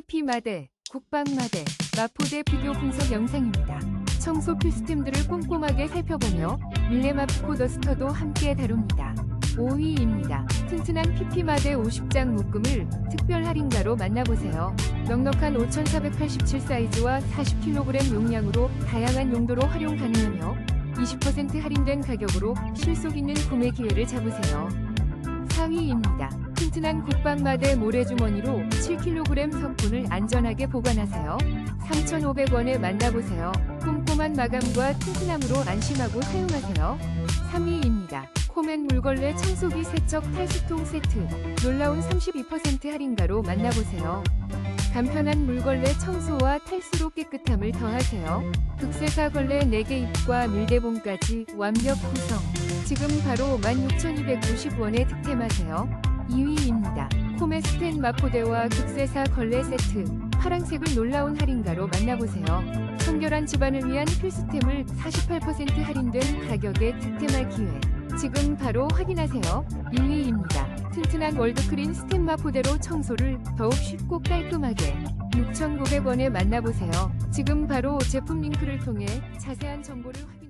PP마대, 국방마대, 마포대 비교 분석 영상입니다. 청소 필수템들을 꼼꼼하게 살펴보며 밀레마프 코 더스터도 함께 다룹니다. 5위입니다. 튼튼한 PP마대 50장 묶음을 특별 할인가로 만나보세요. 넉넉한 5,487 사이즈와 40kg 용량으로 다양한 용도로 활용 가능하며 20% 할인된 가격으로 실속 있는 구매 기회를 잡으세요. 4위입니다. 튼튼한 국방마대 모래주머니로 7kg 석분을 안전하게 보관하세요. 3,500원에 만나보세요. 꼼꼼한 마감과 튼튼함으로 안심하고 사용하세요. 3위입니다. 코멘 물걸레 청소기 세척 탈수통 세트 놀라운 32% 할인가로 만나보세요. 간편한 물걸레 청소와 탈수로 깨끗함을 더하세요. 극세사 걸레 4개 잎과 밀대봉까지 완벽 구성. 지금 바로 16,290원에 득템하세요. 2위입니다. 코메스텐 마포대와 극세사 걸레 세트. 파랑색을 놀라운 할인가로 만나보세요. 청결한 집안을 위한 필수템을 48% 할인된 가격에 득템할 기회. 지금 바로 확인하세요. 1위입니다. 튼튼한 월드크린 스텐 마 포대로 청소를 더욱 쉽고 깔끔하게 6,900원에 만나보세요. 지금 바로 제품 링크를 통해 자세한 정보를 확인하세요.